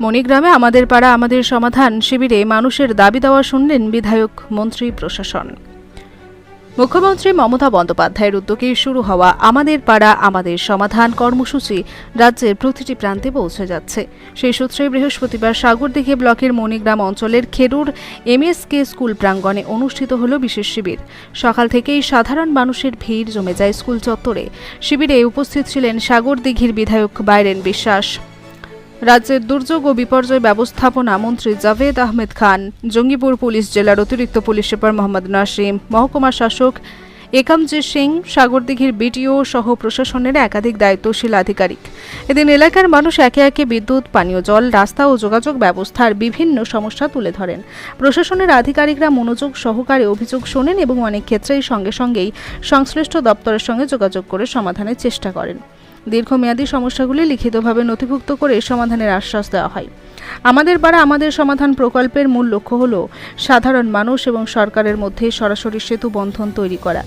মণিগ্রামে আমাদের পাড়া আমাদের সমাধান শিবিরে মানুষের দাবি দেওয়া শুনলেন বিধায়ক, মন্ত্রী, প্রশাসন। মুখ্যমন্ত্রী মমতা বন্দ্যোপাধ্যায়ের উদ্যোগে শুরু হওয়া আমাদের পাড়া আমাদের সমাধান কর্মসূচি রাজ্যের প্রতিটি প্রান্তে পৌঁছে যাচ্ছে। সেই সূত্রে বৃহস্পতিবার সাগরদিঘি ব্লকের মণিগ্রাম অঞ্চলের খেরুর এমএসকে স্কুল প্রাঙ্গণে অনুষ্ঠিত হল বিশেষ শিবির। সকাল থেকেই সাধারণ মানুষের ভিড় জমে যায় স্কুল চত্বরে। শিবিরে উপস্থিত ছিলেন সাগরদিঘির বিধায়ক বাইরেন বিশ্বাস। রাজ্যের দুর্যোগ ও বিপর্যয় ব্যবস্থাপনা মন্ত্রী জাভেদ আহমেদ খান, জঙ্গিপুর পুলিশ জেলার অতিরিক্ত পুলিশ সুপার মোহাম্মদ নাসিম মহকুমা শাসক একামজি সিং, সাগরদিঘির বিটিও সহ প্রশাসনের একাধিক দায়িত্বশীল আধিকারিক। এদিন এলাকার মানুষ একে একে বিদ্যুৎ, পানীয় জল, রাস্তা ও যোগাযোগ ব্যবস্থার বিভিন্ন সমস্যা তুলে ধরেন। প্রশাসনের আধিকারিকরা মনোযোগ সহকারে অভিযোগ শোনেন এবং অনেক ক্ষেত্রেই সঙ্গে সঙ্গেই সংশ্লিষ্ট দপ্তরের সঙ্গে যোগাযোগ করে সমাধানের চেষ্টা করেন। দীর্ঘমেয়াদী সমস্যাগুলি লিখিতভাবে নথিভুক্ত করে সমাধানের আশ্বাস দেওয়া হয়। আমাদের পাড়া আমাদের সমাধান প্রকল্পের মূল লক্ষ্য হল সাধারণ মানুষ এবং সরকারের মধ্যে সরাসরি সেতু বন্ধন তৈরি করা,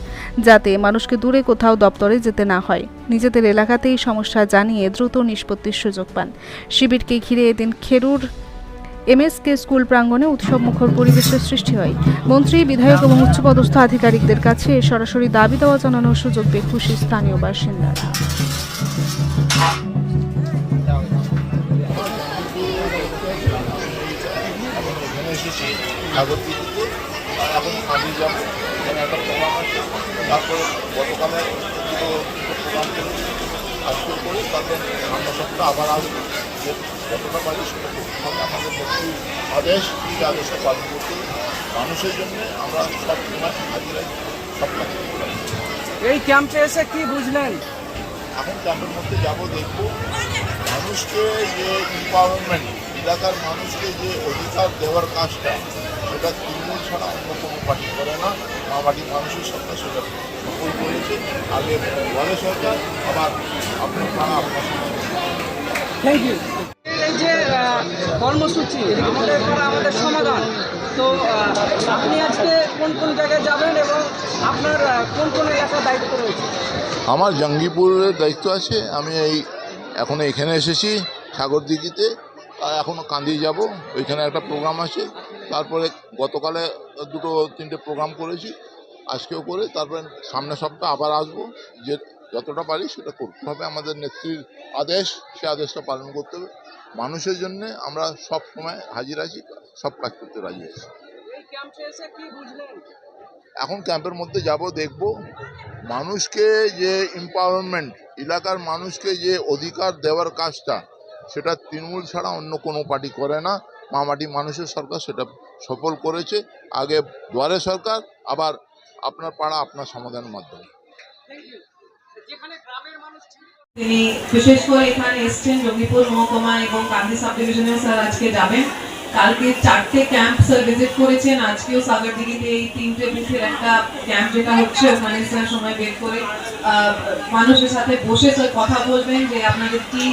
যাতে মানুষকে দূরে কোথাও দপ্তরে যেতে না হয়। নিজেদের এলাকাতেই সমস্যা জানিয়ে দ্রুত নিষ্পত্তির সুযোগ পান। শিবিরকে ঘিরে এদিন খেরুর এমএসকে স্কুল প্রাঙ্গণে উৎসব মুখর পরিবেশের সৃষ্টি হয়। মন্ত্রী, বিধায়ক এবং উচ্চপদস্থ আধিকারিকদের কাছে সরাসরি দাবি দেওয়া জানানোর সুযোগ পেয়ে খুশি স্থানীয় বাসিন্দারা। আবার আসব যতটা পারি সেটা করতে আমাদের নেত্রীর আদেশ সেই আদেশটা পালন করতে মানুষের জন্য আমরা সব সময় হাজির সব কাজ এই ক্যাম্পে এসে কি বুঝলেন? এখন ক্যাম্পের মধ্যে যাব, দেখব। মানুষকে যে এম্পাওয়ারমেন্ট এলাকার মানুষকে যে অধিকার দেওয়ার কাজটা, সেটা তৃণমূল ছাড়া অন্য কোনো পার্টি করে না। মা পার্টির মানুষের সরকার সেটা সফল করেছে। আগে বলে সরকার, আবার আপনার আপনার সরকার। থ্যাংক ইউ এই যে কর্মসূচি আমাদের করা আমাদের সমাধান। তো আপনি আজকে কোন কোন জায়গায় যাবেন এবং আপনার কোন কোন এলাকার দায়িত্ব রয়েছে? আমার জঙ্গিপুরের দায়িত্ব আছে। আমি এই এখন এখানে এসেছি সাগরদিঘিতে আর এখনও কান্দি যাব ওইখানে একটা প্রোগ্রাম আছে। তারপরে গতকালে দুটো তিনটে প্রোগ্রাম করেছি আজকেও করে। তারপরে সামনের সপ্তাহ আবার আসব। যে যতটা পারি সেটা করতে হবে। আমাদের নেত্রীর আদেশ সে আদেশটা পালন করতে হবে। মানুষের জন্যে আমরা সব সময় হাজির আছি সব কাজ করতে রাজি আছি। এখন ক্যাম্পের মধ্যে যাব দেখব। মানুষকে যে এম্পাওয়ারমেন্ট এলাকার মানুষকে যে অধিকার দেওয়ার কাজটা সেটা তৃণমূল ছাড়া অন্য কোনো পার্টি করে না। মামাটি মানুষের সরকার সেটা সফল করেছে। আগে দুয়ারে সরকার আবার আপনার পাড়া আপনার সমাধানের মাধ্যমে থ্যাংক ইউ যেখানে গ্রামের মানুষ ছিল তিনি বিশেষ করে এখানে এসছেন জঙ্গিপুর মহকুমা এবং কান্দি সাব স্যার আজকে যাবেন। কালকে চারটে ক্যাম্প স্যার ভিজিট করেছেন। আজকেও এই তিনটে বুথের একটা ক্যাম্প যেটা হচ্ছে, ওখানে স্যার সময় বের করে মানুষের সাথে বসে স্যার কথা বলবেন যে আপনাদের কি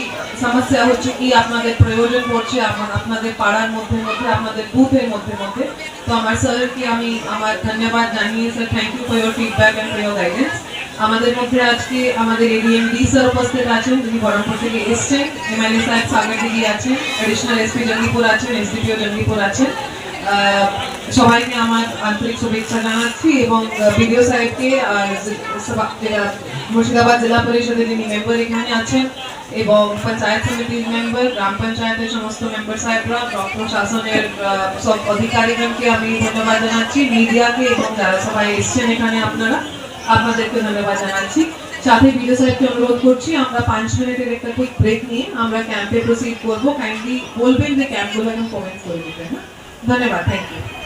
সমস্যা হচ্ছে, কি আপনাদের প্রয়োজন পড়ছে আপনাদের পাড়ার মধ্যে মধ্যে, আপনাদের বুথের মধ্যে মধ্যে। তো আমার স্যারকে আমি আমার ধন্যবাদ জানিয়ে sir thank you for your feedback and for guidance আমাদের মধ্যে আজকে আমাদের এডিএম ডি স্যার উপস্থিত আছেন, যিনি বহরমপুর থেকে এসছেন। এমএলএ সাহেব সাগর দিদি আছেন এডিশনাল এসপি জঙ্গিপুর আছেন এসডিপিও জঙ্গিপুর আছেন। সবাইকে আমার আন্তরিক শুভেচ্ছা জানাচ্ছি এবং বিডিও সাহেবকে মুর্শিদাবাদ জেলা পরিষদের যিনি মেম্বার এখানে আছেন এবং পঞ্চায়েত সমিতির মেম্বার গ্রাম পঞ্চায়েতের সমস্ত মেম্বার সাহেবরা প্রশাসনের সব অধিকারীগণকে আমি ধন্যবাদ জানাচ্ছি, মিডিয়াকে এবং যারা সবাই এসছেন এখানে আপনারা। আপনাদেরকে ধন্যবাদ জানাচ্ছি। সাথে ভিডিও সাহেবকে অনুরোধ করছি, আমরা পাঁচ মিনিটের একটা কুইক ব্রেক নিয়ে আমরা ক্যাম্পে প্রসিড করব। কাইন্ডলি বলবেন যে ক্যাম্পগুলো এখন কমেন্ট করে দিতে হ্যাঁ? ধন্যবাদ থ্যাংক ইউ